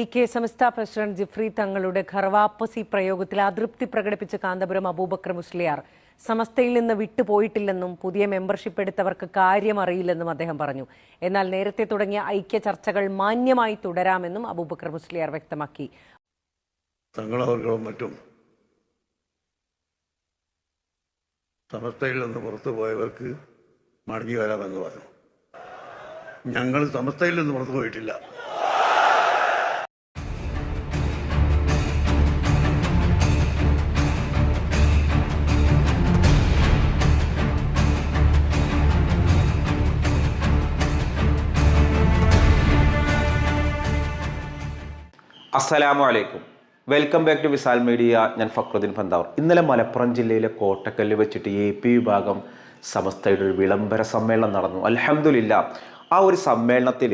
E K സംസ്ഥ president Jifri തങ്ങളുടെ ഖർവാപ്പസി പ്രയോഗത്തിൽ അതൃപ്തി പ്രകടിപ്പിച്ച കാന്തപുരം അബൂബക്കർ മുസ്ലിയാർ സമസ്തയിൽ നിന്ന് വിട്ടുപോയിട്ടില്ലെന്നും പുതിയ മെമ്പർഷിപ്പ് എടുത്തവർക്ക് കാര്യം അറിയില്ലെന്നും അദ്ദേഹം പറഞ്ഞു. എന്നാൽ നേരത്തെ തുടങ്ങിയ ഐക്യ ചർച്ചകൾ മാന്യമായി തുടരാമെന്നും അബൂബക്കർ മുസ്ലിയാർ വ്യക്തമാക്കി. മറ്റും സമസ്തയിൽ നിന്ന് പുറത്തുപോയവർക്ക് മടങ്ങി വരാമെന്ന് പറഞ്ഞു. ഞങ്ങൾ സമസ്തയിൽ നിന്ന് പുറത്തു പോയിട്ടില്ല. അസ്സലാമു അലൈക്കും welcome back to Visal media ഞാൻ ഫക്രുദ്ദീൻ പന്താവർ. ഇന്നലെ മലപ്പുറം ജില്ലയിലെ കോട്ടക്കല്ല് വെച്ചിട്ട് എ പി വിഭാഗം സമസ്തയുടെ ഒരു വിളംബര സമ്മേളനം നടന്നു. അലഹമുല്ല ആ ഒരു സമ്മേളനത്തിൽ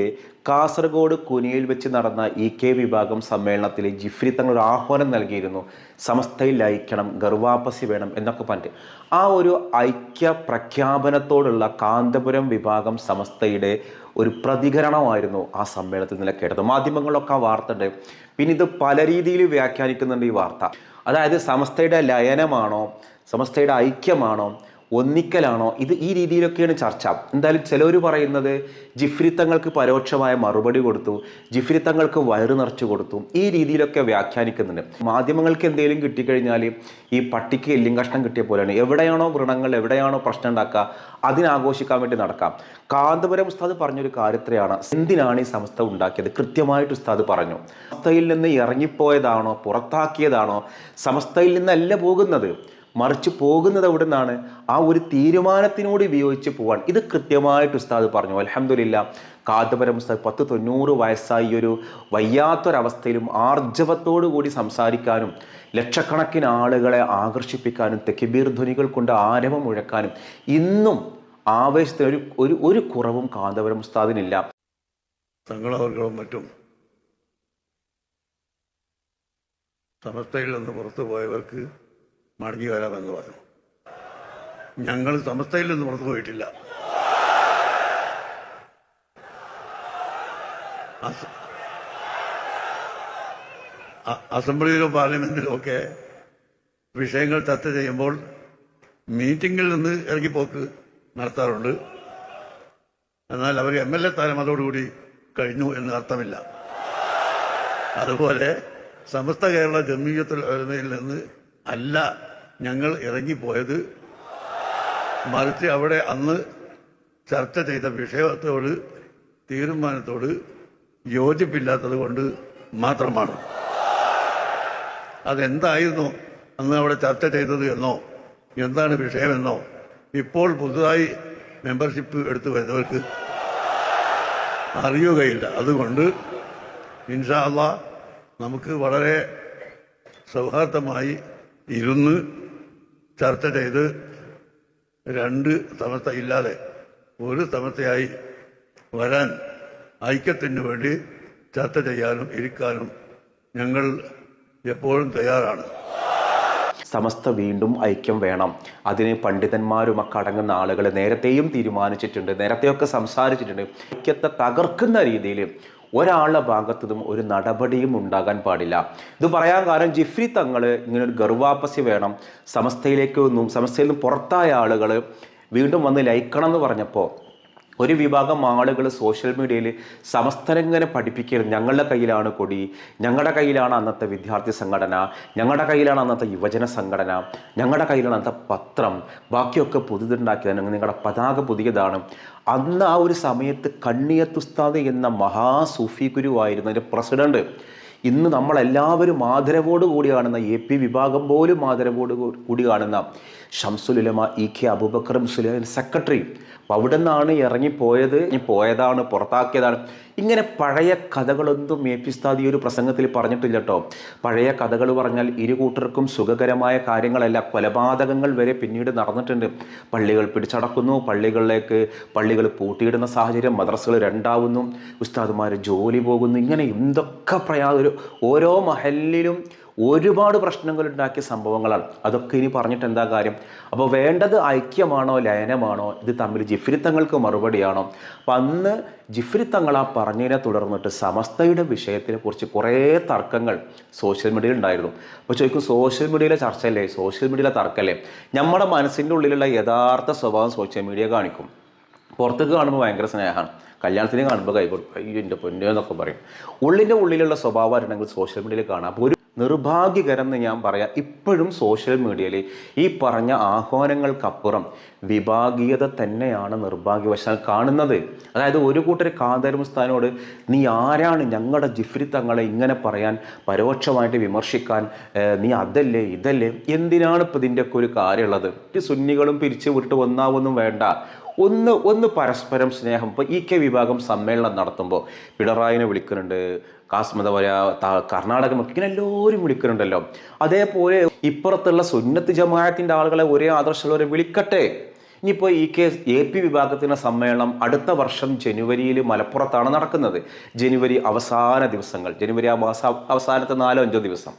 കാസർഗോഡ് കുനിയിൽ വെച്ച് നടന്ന ഇ കെ വിഭാഗം സമ്മേളനത്തിൽ ജിഫ്രി തങ്ങൾ ഒരു ആഹ്വാനം നൽകിയിരുന്നു. സമസ്തയിൽ ലയിക്കണം ഗർവാപസി വേണം എന്നൊക്കെ പറഞ്ഞിട്ട്. ആ ഒരു ഐക്യ പ്രഖ്യാപനത്തോടുള്ള കാന്തപുരം വിഭാഗം സമസ്തയുടെ ഒരു പ്രതികരണമായിരുന്നു ആ സമ്മേളനത്തിൽ നില കേട്ടത്. മാധ്യമങ്ങളിലൊക്കെ ആ വാർത്ത ഉണ്ട് പിന്നെ ഇത് പല രീതിയിൽ വ്യാഖ്യാനിക്കുന്നുണ്ട് ഈ വാർത്ത. അതായത് സമസ്തയുടെ ലയനമാണോ സമസ്തയുടെ ഐക്യമാണോ ഒന്നിക്കലാണോ? ഇത് ഈ രീതിയിലൊക്കെയാണ് ചർച്ച. എന്തായാലും ചിലർ പറയുന്നത് ജിഫ്രി തങ്ങൾക്ക് പരോക്ഷമായ മറുപടി കൊടുത്തു ജിഫ്രി തങ്ങൾക്ക് വയറ് നിറച്ചു കൊടുത്തു ഈ രീതിയിലൊക്കെ വ്യാഖ്യാനിക്കുന്നുണ്ട്. മാധ്യമങ്ങൾക്ക് എന്തെങ്കിലും കിട്ടിക്കഴിഞ്ഞാൽ ഈ പട്ടിക്ക് എല്ലും കഷ്ണം കിട്ടിയ പോലെയാണ്. എവിടെയാണോ വൃണങ്ങൾ എവിടെയാണോ പ്രശ്നം ഉണ്ടാക്കുക അതിനാഘോഷിക്കാൻ വേണ്ടി നടക്കാം. കാന്തപുരം ഉസ്താദ് പറഞ്ഞൊരു കാര്യത്രയാണ്. എന്തിനാണ് ഈ സംസ്ഥ ഉണ്ടാക്കിയത്? കൃത്യമായിട്ട് ഉസ്താദ് പറഞ്ഞു. സംസ്ഥയിൽ നിന്ന് ഇറങ്ങിപ്പോയതാണോ പുറത്താക്കിയതാണോ? സംസ്ഥയിൽ നിന്നല്ല പോകുന്നത്. മറിച്ച് പോകുന്നത് എവിടെ നിന്നാണ് ആ ഒരു തീരുമാനത്തിനോട് വിയോജിച്ച് പോവാൻ. ഇത് കൃത്യമായിട്ട് ഉസ്താദ് പറഞ്ഞു. അലഹമില്ല കാതപരം ഉസ്താദ് പത്ത് തൊണ്ണൂറ് വയസ്സായി ഒരു വയ്യാത്തൊരവസ്ഥയിലും ആർജവത്തോടു കൂടി സംസാരിക്കാനും ലക്ഷക്കണക്കിന് ആളുകളെ ആകർഷിപ്പിക്കാനും തെക്കിബീർ ധ്വനികൾ കൊണ്ട് ആരവം മുഴക്കാനും ഇന്നും ആവേശത്തിന് ഒരു ഒരു ഒരു കുറവും കാന്തപുരം ഉസ്താദിനില്ല തങ്ങളവർകളും മറ്റും സമസ്തയിൽ നിന്ന് പുറത്തു പോയവർക്ക് മടങ്ങി വരാമെന്ന് പറഞ്ഞു. ഞങ്ങൾ സമസ്തയിൽ നിന്ന് പുറത്തു പോയിട്ടില്ല. അസംബ്ലിയിലോ പാർലമെന്റിലോ ഒക്കെ വിഷയങ്ങൾ ചർച്ച ചെയ്യുമ്പോൾ മീറ്റിംഗിൽ നിന്ന് ഇറങ്ങിപ്പോക്ക് നടത്താറുണ്ട്. എന്നാൽ അവർ എം എൽ എ താരം അതോടുകൂടി കഴിഞ്ഞു എന്ന് അർത്ഥമില്ല. അതുപോലെ സമസ്ത കേരള ജമീയത്തുൽ നിന്ന് അല്ല ഞങ്ങൾ ഇറങ്ങിപ്പോയത് മറിച്ച് അവിടെ അന്ന് ചർച്ച ചെയ്ത വിഷയത്തോട് തീരുമാനത്തോട് യോജിപ്പില്ലാത്തത് കൊണ്ട് മാത്രമാണ്. അതെന്തായിരുന്നു അന്ന് അവിടെ ചർച്ച ചെയ്തത് എന്നോ എന്താണ് വിഷയമെന്നോ ഇപ്പോൾ പുതുതായി മെമ്പർഷിപ്പ് എടുത്തു വരുന്നവർക്ക് അറിയുകയില്ല. അതുകൊണ്ട് ഇൻഷാല്ല നമുക്ക് വളരെ സൗഹാർദ്ദമായി ഇരുന്ന് ചർച്ച ചെയ്ത് രണ്ട് സമസ്ത ഇല്ലാതെ ഒരു സമസ്തയായി വരാൻ ഐക്യത്തിന് വേണ്ടി ചർച്ച ചെയ്യാനും ഇരിക്കാനും ഞങ്ങൾ എപ്പോഴും തയ്യാറാണ്. സമസ്ത വീണ്ടും ഐക്യം വേണം. അതിന് പണ്ഡിതന്മാരുമൊക്കെ അടങ്ങുന്ന ആളുകൾ നേരത്തെയും തീരുമാനിച്ചിട്ടുണ്ട് നേരത്തെയൊക്കെ സംസാരിച്ചിട്ടുണ്ട്. ഐക്യത്തെ തകർക്കുന്ന രീതിയിൽ ഒരാളുടെ ഭാഗത്തു നിന്നും ഒരു നടപടിയും ഉണ്ടാകാൻ പാടില്ല. ഇത് പറയാൻ കാരണം ജിഫ്രി തങ്ങൾ ഇങ്ങനെ ഒരു ഗർവാപ്പസി വേണം. സമസ്തയിലേക്ക് ഒന്നും സമസ്തയിൽ നിന്ന് പുറത്തായ ആളുകൾ വീണ്ടും വന്ന് ലയിക്കണം എന്ന് പറഞ്ഞപ്പോൾ ഒരു വിഭാഗം ആളുകൾ സോഷ്യൽ മീഡിയയിൽ സമസ്തരങ്ങനെ പഠിപ്പിക്കരുത് ഞങ്ങളുടെ കയ്യിലാണ് കൊടി ഞങ്ങളുടെ കയ്യിലാണ് അന്നത്തെ വിദ്യാർത്ഥി സംഘടന ഞങ്ങളുടെ കയ്യിലാണ് അന്നത്തെ യുവജന സംഘടന ഞങ്ങളുടെ കയ്യിലാണ് അന്നത്തെ പത്രം ബാക്കിയൊക്കെ പുതുതുണ്ടാക്കിയതാണ് നിങ്ങളുടെ പതാക പുതിയതാണ്. അന്ന് ആ ഒരു സമയത്ത് കണ്ണിയത്തുസ്താദ് എന്ന മഹാസൂഫി ഗുരുവായിരുന്നു അതിന്റെ പ്രസിഡന്റ്. ഇന്ന് നമ്മളെല്ലാവരും ആദരവോട് കൂടി കാണുന്ന എ പി വിഭാഗം പോലും ആദരവോട് കൂടി കാണുന്ന ഷംസുലുലമ ഇ കെ അബൂബക്കർ സുലൈൻ സെക്രട്ടറി അവിടെ നിന്നാണ് ഇറങ്ങിപ്പോയത് പോയതാണ് പുറത്താക്കിയതാണ്. ഇങ്ങനെ പഴയ കഥകളൊന്നും എ പി സ്ഥാദി ഒരു പ്രസംഗത്തിൽ പറഞ്ഞിട്ടില്ല കേട്ടോ. പഴയ കഥകൾ പറഞ്ഞാൽ ഇരു കൂട്ടർക്കും സുഖകരമായ കാര്യങ്ങളല്ല കൊലപാതകങ്ങൾ വരെ പിന്നീട് നടന്നിട്ടുണ്ട്. പള്ളികൾ പിടിച്ചടക്കുന്നു പള്ളികളിലേക്ക് പള്ളികൾ പൂട്ടിയിടുന്ന സാഹചര്യം മദ്രസകൾ രണ്ടാവുന്നു ഉസ്താദുമാർ ജോലി പോകുന്നു ഇങ്ങനെ എന്തൊക്കെ പ്രയാ ഒരു ഓരോ മഹലിലും ഒരുപാട് പ്രശ്നങ്ങൾ ഉണ്ടാക്കിയ സംഭവങ്ങളാണ്. അതൊക്കെ ഇനി പറഞ്ഞിട്ട് എന്താ കാര്യം? അപ്പോൾ വേണ്ടത് ഐക്യമാണോ ലയനമാണോ? ഇത് തമ്മിൽ ജിഫിരിത്തങ്ങൾക്ക് മറുപടിയാണോ? അപ്പം അന്ന് ജിഫിരിത്തങ്ങൾ ആ പറഞ്ഞതിനെ തുടർന്നിട്ട് സമസ്തയുടെ വിഷയത്തിനെ കുറിച്ച് കുറേ തർക്കങ്ങൾ സോഷ്യൽ മീഡിയയിൽ ഉണ്ടായിരുന്നു. അപ്പോൾ ചോദിക്കും സോഷ്യൽ മീഡിയയിലെ ചർച്ചയല്ലേ? സോഷ്യൽ മീഡിയയിലെ തർക്കമല്ലേ നമ്മുടെ മനസ്സിന്റെ ഉള്ളിലുള്ള യഥാർത്ഥ സ്വഭാവം സോഷ്യൽ മീഡിയ കാണിക്കും. പുറത്തേക്ക് കാണുമ്പോൾ ഭയങ്കര സ്നേഹമാണ്. കല്യാണത്തിന് കാണുമ്പോൾ കൈ കൊടുക്കും. അയ്യോ എന്റെ പൊന്നോ എന്നൊക്കെ പറയും. ഉള്ളിന്റെ ഉള്ളിലുള്ള സ്വഭാവം ആയിരുന്നെങ്കിൽ സോഷ്യൽ മീഡിയയിൽ കാണാം. അപ്പോൾ ഒരു നിർഭാഗ്യകരം എന്ന് ഞാൻ പറയാം ഇപ്പോഴും സോഷ്യൽ മീഡിയയിൽ ഈ പറഞ്ഞ ആഹ്വാനങ്ങൾക്കപ്പുറം വിഭാഗീയത തന്നെയാണ് നിർഭാഗ്യവശാൽ കാണുന്നത്. അതായത് ഒരു കൂട്ടർ കാന്തർ മുസ്താനോട് നീ ആരാണ്? ഞങ്ങളുടെ ജിഫ്രി തങ്ങളെ ഇങ്ങനെ പറയാൻ പരോക്ഷമായിട്ട് വിമർശിക്കാൻ നീ അതല്ലേ ഇതല്ലേ? എന്തിനാണ് ഇപ്പം ഇതിന്റെയൊക്കെ ഒരു കാര്യമുള്ളത്? സുന്നികളും പിരിച്ചു വിട്ട് വന്നാവൊന്നും വേണ്ട. ഒന്ന് ഒന്ന് പരസ്പരം സ്നേഹം. ഇപ്പോൾ ഇ കെ വിഭാഗം സമ്മേളനം നടത്തുമ്പോൾ പിണറായിനെ വിളിക്കുന്നുണ്ട് കാസ്മത പറയുക കർണാടക ഇങ്ങനെ എല്ലാവരും വിളിക്കുന്നുണ്ടല്ലോ. അതേപോലെ ഇപ്പുറത്തുള്ള സുന്നത്ത് ജമായത്തിന്റെ ആളുകളെ ഒരേ ആദർശമുള്ളവരെ വിളിക്കട്ടെ. ഇനിയിപ്പോൾ ഈ കെ എ പി വിഭാഗത്തിന്റെ സമ്മേളനം അടുത്ത വർഷം ജനുവരിയിൽ മലപ്പുറത്താണ് നടക്കുന്നത്. ജനുവരി അവസാന ദിവസങ്ങൾ ജനുവരി ആ മാസം അവസാനത്തെ നാലോ അഞ്ചോ ദിവസം.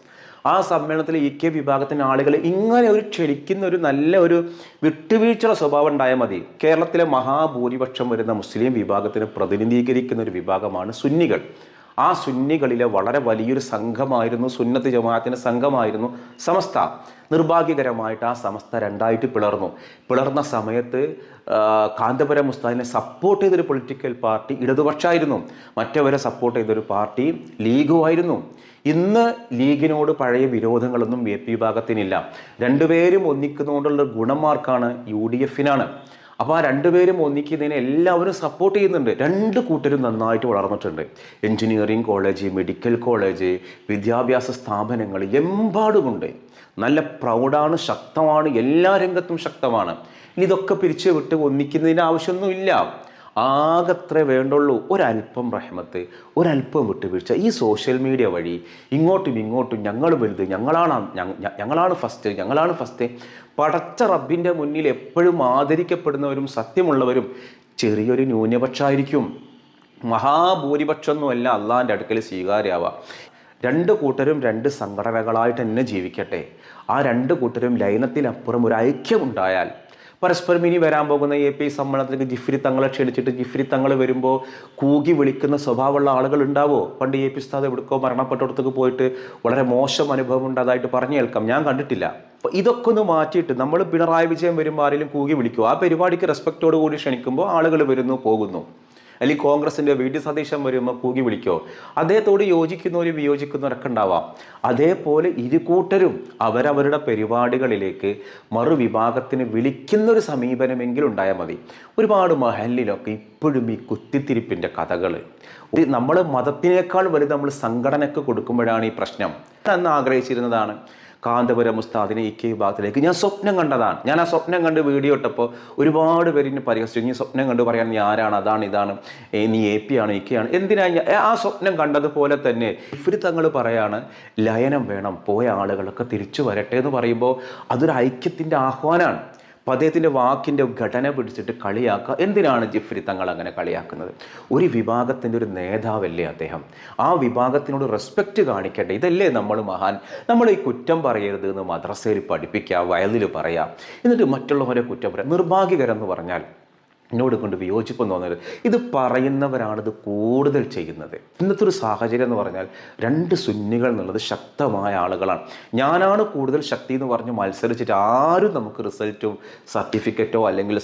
ആ സമ്മേളനത്തിൽ ഇ കെ വിഭാഗത്തിന്റെ ആളുകൾ ഇങ്ങനെ ഒരു ക്ഷണിക്കുന്ന ഒരു നല്ല ഒരു വിട്ടുവീഴ്ചയുടെ സ്വഭാവം ഉണ്ടായാൽ മതി. കേരളത്തിലെ മഹാഭൂരിപക്ഷം വരുന്ന മുസ്ലിം വിഭാഗത്തിന് പ്രതിനിധീകരിക്കുന്ന ഒരു വിഭാഗമാണ് സുന്നികൾ. ആ സുന്നികളിലെ വളരെ വലിയൊരു സംഘമായിരുന്നു സുന്നത്ത് ജമാഅത്തിന്റെ സംഘമായിരുന്നു സമസ്ത. നിർഭാഗ്യകരമായിട്ട് ആ സമസ്ത രണ്ടായിട്ട് പിളർന്നു. പിളർന്ന സമയത്ത് കാന്തപുരം മുസ്താദിനെ സപ്പോർട്ട് ചെയ്തൊരു പൊളിറ്റിക്കൽ പാർട്ടി ഇടതുപക്ഷമായിരുന്നു മറ്റവരെ സപ്പോർട്ട് ചെയ്തൊരു പാർട്ടി ലീഗുമായിരുന്നു ഇന്ന് ലീഗിനോട് പഴയ വിരോധങ്ങളൊന്നും എ പി വിഭാഗത്തിനില്ല. രണ്ടുപേരും ഒന്നിക്കുന്നതുകൊണ്ടുള്ള ഗുണമാർക്കാണ് യു ഡി എഫിനാണ്. അപ്പോൾ ആ രണ്ടുപേരും ഒന്നിക്കുന്നതിനെ എല്ലാവരും സപ്പോർട്ട് ചെയ്യുന്നുണ്ട്. രണ്ട് കൂട്ടരും നന്നായിട്ട് വളർന്നിട്ടുണ്ട്. എഞ്ചിനീയറിംഗ് കോളേജ് മെഡിക്കൽ കോളേജ് വിദ്യാഭ്യാസ സ്ഥാപനങ്ങൾ എമ്പാടുമുണ്ട്. നല്ല പ്രൗഡാണ് ശക്തമാണ് എല്ലാ രംഗത്തും ശക്തമാണ്. ഇനി ഇതൊക്കെ പിരിച്ചു വിട്ട് ഒന്നിക്കുന്നതിന് ആവശ്യമൊന്നുമില്ല. ആകത്രേ വേണ്ടുള്ളൂ. ഒരല്പം റഹ്മത്ത് ഒരല്പം വിട്ടുവീഴ്ച. ഈ സോഷ്യൽ മീഡിയ വഴി ഇങ്ങോട്ടും ഇങ്ങോട്ടും ഞങ്ങൾ വലുത് ഞങ്ങളാണ് ഞങ്ങളാണ് ഫസ്റ്റ് ഞങ്ങളാണ് ഫസ്റ്റ് പടച്ച റബ്ബിന്റെ മുന്നിൽ എപ്പോഴും ആദരിക്കപ്പെടുന്നവരും സത്യമുള്ളവരും ചെറിയൊരു ന്യൂനപക്ഷമായിരിക്കും മഹാഭൂരിപക്ഷമൊന്നുമല്ല അള്ളാഹിന്റെ അടുക്കൽ സ്വീകാര്യാവുക രണ്ട് കൂട്ടരും രണ്ട് സംഘടനകളായിട്ട് തന്നെ ജീവിക്കട്ടെ. ആ രണ്ട് കൂട്ടരും ലയനത്തിനപ്പുറം ഒരു ഐക്യമുണ്ടായാൽ പരസ്പരം ഇനി വരാൻ പോകുന്ന എ പി സമ്മേളനത്തിലേക്ക് ജിഫ്രി തങ്ങളെ ക്ഷണിച്ചിട്ട് ജിഫ്രി തങ്ങൾ വരുമ്പോൾ കൂകി വിളിക്കുന്ന സ്വഭാവമുള്ള ആളുകൾ ഉണ്ടാവോ? പണ്ട് എ പി സ്ഥാദ് എവിടേക്കോ മരണപ്പെട്ടിടത്തേക്ക് പോയിട്ട് വളരെ മോശം അനുഭവം ഉണ്ടായതായിട്ട് പറഞ്ഞു കേൾക്കാം. ഞാൻ കണ്ടിട്ടില്ല. അപ്പോൾ ഇതൊക്കെ ഒന്ന് മാറ്റിയിട്ട് നമ്മൾ പിണറായി വിജയൻ വരുമ്പോൾ ആരെങ്കിലും കൂകി വിളിക്കും? ആ പരിപാടിക്ക് റെസ്പെക്റ്റോട് കൂടി ക്ഷണിക്കുമ്പോൾ ആളുകൾ വരുന്നു പോകുന്നു. അല്ലെങ്കിൽ കോൺഗ്രസിന്റെ വി ഡി സതീശൻ വരുമ്പോൾ കൂകി വിളിക്കോ? അദ്ദേഹത്തോട് യോജിക്കുന്നവരും വിയോജിക്കുന്നവരൊക്കെ ഉണ്ടാവാം. അതേപോലെ ഇരുകൂട്ടരും അവരവരുടെ പരിപാടികളിലേക്ക് മറുവിഭാഗത്തിന് വിളിക്കുന്നൊരു സമീപനമെങ്കിലും ഉണ്ടായാൽ മതി. ഒരുപാട് മഹലിലൊക്കെ ഇപ്പോഴും ഈ കുത്തിത്തിരിപ്പിന്റെ കഥകൾ നമ്മൾ മതത്തിനേക്കാൾ വലുത് നമ്മൾ സംഘടനയ്ക്ക് കൊടുക്കുമ്പോഴാണ് ഈ പ്രശ്നം. അന്ന് ആഗ്രഹിച്ചിരുന്നതാണ്. കാന്തപുരം ഉസ്താദിനെ ഇ കെ വിഭാഗത്തിലേക്ക് ഞാൻ സ്വപ്നം കണ്ടതാണ്. ഞാൻ ആ സ്വപ്നം കണ്ട് വീഡിയോ ഇട്ടപ്പോൾ ഒരുപാട് പേര് എന്നെ പരിഹസിച്ചു. നീ സ്വപ്നം കണ്ട് പറയാൻ നീ ആരാണ്? അതാണ് ഇതാണ്. നീ എ പി ആണ് ഇ കെ ആണ്. എന്തിനാ ആ സ്വപ്നം കണ്ടതുപോലെ തന്നെ ഇവർ തങ്ങൾ പറയാണ് ലയനം വേണം. പോയ ആളുകളൊക്കെ തിരിച്ചു വരട്ടെ എന്ന് പറയുമ്പോൾ അതൊരു ഐക്യത്തിന്റെ ആഹ്വാനമാണ്. അപ്പോൾ അദ്ദേഹത്തിന്റെ വാക്കിന്റെ ഘടന പിടിച്ചിട്ട് കളിയാക്കുക. എന്തിനാണ് ജിഫ്രി തങ്ങൾ അങ്ങനെ കളിയാക്കുന്നത്? ഒരു വിഭാഗത്തിന്റെ ഒരു നേതാവല്ലേ അദ്ദേഹം? ആ വിഭാഗത്തിനോട് റെസ്പെക്റ്റ് കാണിക്കട്ടെ ഇതല്ലേ നമ്മൾ മഹാൻ. നമ്മൾ ഈ കുറ്റം പറയരുത് എന്ന് മദ്രസയിൽ പഠിപ്പിക്കുക വയലിൽ പറയാം. എന്നിട്ട് മറ്റുള്ളവരെ കുറ്റം പറയാം. നിർഭാഗ്യകരം എന്ന് പറഞ്ഞാൽ എന്നോട് കൊണ്ട് വിയോജിപ്പം തോന്നരുത് ഇത് പറയുന്നവരാണ് ഇത് കൂടുതൽ ചെയ്യുന്നത്. ഇന്നത്തെ ഒരു സാഹചര്യം എന്ന് പറഞ്ഞാൽ രണ്ട് സുന്നികൾ എന്നുള്ളത് ശക്തമായ ആളുകളാണ്. ഞാനാണ് കൂടുതൽ ശക്തി എന്ന് പറഞ്ഞ് മത്സരിച്ചിട്ട് ആരും നമുക്ക് റിസൾട്ടും സർട്ടിഫിക്കറ്റോ അല്ലെങ്കിൽ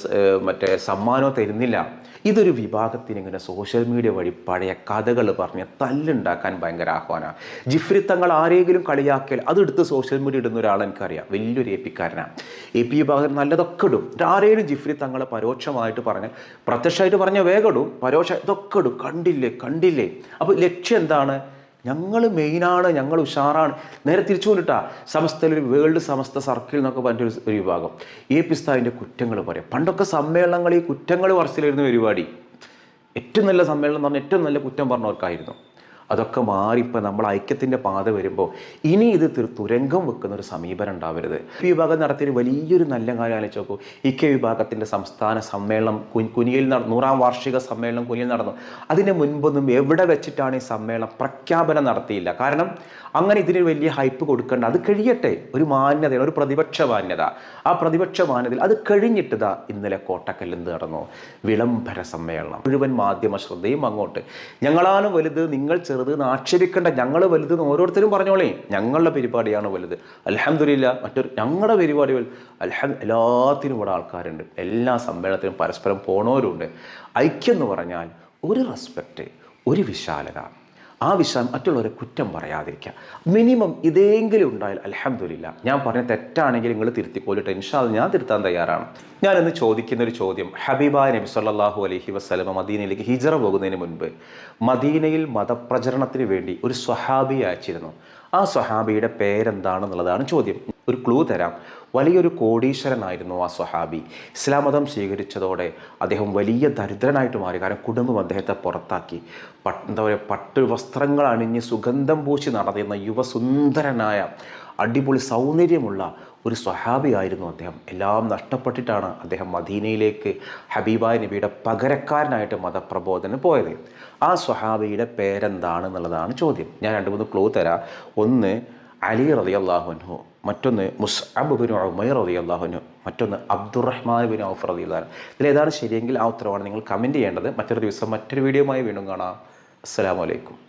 മറ്റേ സമ്മാനമോ തരുന്നില്ല. ഇതൊരു വിഭാഗത്തിന് ഇങ്ങനെ സോഷ്യൽ മീഡിയ വഴി പഴയ കഥകൾ പറഞ്ഞ് തല്ലുണ്ടാക്കാൻ ഭയങ്കര ആഹ്വാനമാണ് ജിഫ്രി തങ്ങൾ ആരെങ്കിലും കളിയാക്കിയാൽ അതെടുത്ത് സോഷ്യൽ മീഡിയ ഇടുന്ന ഒരാൾ എനിക്കറിയാം. വലിയൊരു എ പിക്കാരനാണ് എ പി വിഭാഗം നല്ലതൊക്കെ ഇടും. ആരെങ്കിലും ജിഫ്രി തങ്ങളെ പരോക്ഷമായിട്ട് പറഞ്ഞ്. പ്രത്യക്ഷമായിട്ട് പറഞ്ഞ വേഗം ഇടും. പരോക്ഷ ഇതൊക്കെ ഇടും. കണ്ടില്ലേ? കണ്ടില്ലേ? അപ്പോൾ ലക്ഷ്യം എന്താണ്? ഞങ്ങൾ മെയിനാണ് ഞങ്ങൾ ഉഷാറാണ്. നേരെ തിരിച്ചു കൊണ്ടിട്ടാ സമസ്തയിൽ വേൾഡ് സമസ്ത സർക്കിൾ എന്നൊക്കെ പറഞ്ഞൊരു ഒരു വിഭാഗം. എ പിസ്താവിന്റെ കുറ്റങ്ങൾ പറയാം. പണ്ടൊക്കെ സമ്മേളനങ്ങൾ ഈ കുറ്റങ്ങൾ വർഷത്തിലിരുന്ന പരിപാടി. ഏറ്റവും നല്ല സമ്മേളനം എന്ന് പറഞ്ഞാൽ ഏറ്റവും നല്ല കുറ്റം പറഞ്ഞവർക്കായിരുന്നു. അതൊക്കെ മാറി ഇപ്പം നമ്മൾ ഐക്യത്തിന്റെ പാത വരുമ്പോൾ ഇനി ഇത് തുരങ്കം വെക്കുന്ന ഒരു സമീപനം ഉണ്ടാവരുത്. ഈ വിഭാഗം നടത്തിയൊരു വലിയൊരു നല്ല കാര്യം ആലോചിച്ച് നോക്കൂ. ഇ കെ വിഭാഗത്തിന്റെ സംസ്ഥാന സമ്മേളനം കു- കുനിയിൽ നടന്നു നൂറാം വാർഷിക സമ്മേളനം കുനിയിൽ നടന്നു. അതിന് മുൻപൊന്നും എവിടെ വെച്ചിട്ടാണ് ഈ സമ്മേളനം പ്രഖ്യാപനം നടത്തിയില്ല. കാരണം അങ്ങനെ ഇതിന് വലിയ ഹൈപ്പ് കൊടുക്കേണ്ട. അത് കഴിയട്ടെ. ഒരു മാന്യതയാണ് ഒരു പ്രതിപക്ഷ മാന്യത. ആ പ്രതിപക്ഷ മാന്യതയിൽ അത് കഴിഞ്ഞിട്ടതാ ഇന്നലെ കോട്ടക്കല്ലിൽ നടന്നു. വിളംബര സമ്മേളനം. മുഴുവൻ മാധ്യമ ശ്രദ്ധയും അങ്ങോട്ട്. ഞങ്ങളാണ് വലുത് നിങ്ങൾ ചെറുത് എന്ന് ആക്ഷേപിക്കേണ്ട. ഞങ്ങൾ വലുത് എന്ന് ഓരോരുത്തരും പറഞ്ഞോളേ. ഞങ്ങളുടെ പരിപാടിയാണ് വലുത്. അലഹമില്ല മറ്റൊരു ഞങ്ങളുടെ പരിപാടി വലുത് അലഹം എല്ലാത്തിനും ഇവിടെ ആൾക്കാരുണ്ട്. എല്ലാ സമ്മേളനത്തിനും പരസ്പരം പോണവരുണ്ട്. ഐക്യം എന്ന് പറഞ്ഞാൽ ഒരു റെസ്പെക്റ്റ് ഒരു വിശാലത. ആ വിഷയം മറ്റുള്ളവരെ കുറ്റം പറയാതിരിക്കുക. മിനിമം ഇതെങ്കിലും ഉണ്ടായാൽ അലഹമില്ല ഞാൻ പറഞ്ഞ തെറ്റാണെങ്കിൽ നിങ്ങൾ തിരുത്തിക്കോലിട്ട് ഇൻഷാൽ ഞാൻ തിരുത്താൻ തയ്യാറാണ്. ഞാൻ ഇന്ന് ചോദിക്കുന്ന ഒരു ചോദ്യം. ഹബീബ നബി സല്ലാഹു അലഹി വസ്ലമ മദീനയിലേക്ക് ഹിജറ പോകുന്നതിന് മുൻപ് മദീനയിൽ മതപ്രചരണത്തിന് വേണ്ടി ഒരു സ്വഹാബി അയച്ചിരുന്നു. ആ സ്വഹാബിയുടെ പേരെന്താണെന്നുള്ളതാണ് ചോദ്യം. ഒരു ക്ലൂ തരാം. വലിയൊരു കോടീശ്വരനായിരുന്നു ആ സ്വഹാബി. ഇസ്ലാം മതം സ്വീകരിച്ചതോടെ അദ്ദേഹം വലിയ ദരിദ്രനായിട്ട് മാറി. കാരണം കുടുംബം അദ്ദേഹത്തെ പുറത്താക്കി. പട്ട് എന്താ പറയുക പട്ട് വസ്ത്രങ്ങൾ അണിഞ്ഞ് സുഗന്ധം പൂശി നടന്നിരുന്ന യുവസുന്ദരനായ അടിപൊളി സൗന്ദര്യമുള്ള ഒരു സ്വഹാബി ആയിരുന്നു അദ്ദേഹം. എല്ലാം നഷ്ടപ്പെട്ടിട്ടാണ് അദ്ദേഹം മദീനയിലേക്ക് ഹബീബായ നബിയുടെ പകരക്കാരനായിട്ട് മതപ്രബോധനം പോയത്. ആ സ്വഹാബിയുടെ പേരെന്താണെന്നുള്ളതാണ് ചോദ്യം. ഞാൻ രണ്ട് മൂന്ന് ക്ലൂ തരാം. ഒന്ന് അലി റതി അള്ളാഹുനു മറ്റൊന്ന് മുസ്അബ് ബിൻ ഉമൈർ റതി അള്ളാഹുനു മറ്റൊന്ന് അബ്ദുറഹ്മാൻ ബിൻ ഔഫ് റതി അള്ളഹാൻ ഏതാണ് ശരിയെങ്കിൽ ആ ഉത്തരവാണ് നിങ്ങൾ കമന്റ് ചെയ്യേണ്ടത്. മറ്റൊരു ദിവസം മറ്റൊരു വീഡിയോയുമായി വീണ്ടും കാണാം. അസ്സലാമു അലൈക്കും.